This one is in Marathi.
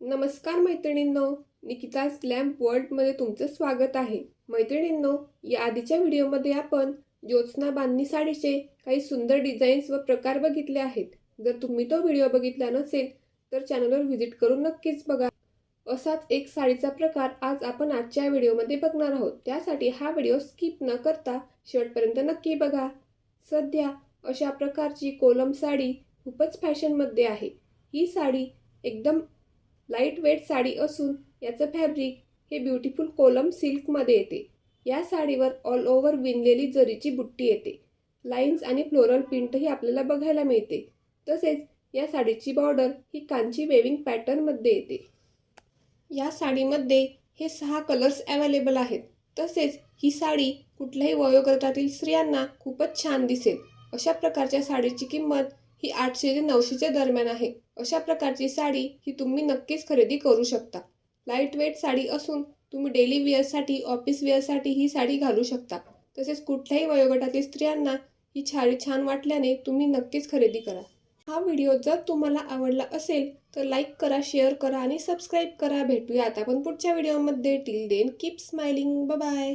नमस्कार मैत्रिणींनो निकिता स्लॅम्प वर्ल्डमध्ये तुमचं स्वागत आहे. मैत्रिणींनो या आधीच्या व्हिडिओमध्ये आपण ज्योत्स्ना बांधणी साडीचे काही सुंदर डिझाईन्स व प्रकार बघितले आहेत. जर तुम्ही तो व्हिडिओ बघितला नसेल तर चॅनलवर व्हिजिट करून नक्कीच बघा. असाच एक साडीचा प्रकार आज आपण आजच्या व्हिडिओमध्ये बघणार आहोत. त्यासाठी हा व्हिडिओ स्किप न करता शेवटपर्यंत नक्की बघा. सध्या अशा प्रकारची कोलम साडी खूपच फॅशनमध्ये आहे. ही साडी एकदम लाइट वेट साडी असून याचं फॅब्रिक हे ब्युटिफुल कोलम सिल्कमध्ये येते. या साडीवर ऑल ओव्हर विणलेली जरीची बुट्टी येते. लाईन्स आणि फ्लोरल प्रिंटही आपल्याला बघायला मिळते. तसेच या साडीची बॉर्डर ही कांची वेविंग पॅटर्नमध्ये येते. या साडीमध्ये हे सहा कलर्स अवेलेबल आहेत. तसेच ही साडी कुठल्याही वयोगटातील स्त्रियांना खूपच छान दिसेल. अशा प्रकारच्या साडीची किंमत ही आठशे ते नऊशेच्या दरम्यान आहे. अशा प्रकारची साडी ही तुम्ही नक्कीच खरेदी करू शकता. लाइट वेट साडी असून तुम्ही डेली वेअरसाठी ऑफिस वेअरसाठी ही साडी घालू शकता. तसेच कुठल्याही वयोगटातील स्त्रियांना ही साडी छान वाटल्याने तुम्ही नक्कीच खरेदी करा. हा व्हिडिओ जर तुम्हाला आवडला असेल तर लाईक करा शेअर करा आणि सबस्क्राईब करा. भेटूया आता आपण पुढच्या व्हिडिओमध्ये till then keep smiling bye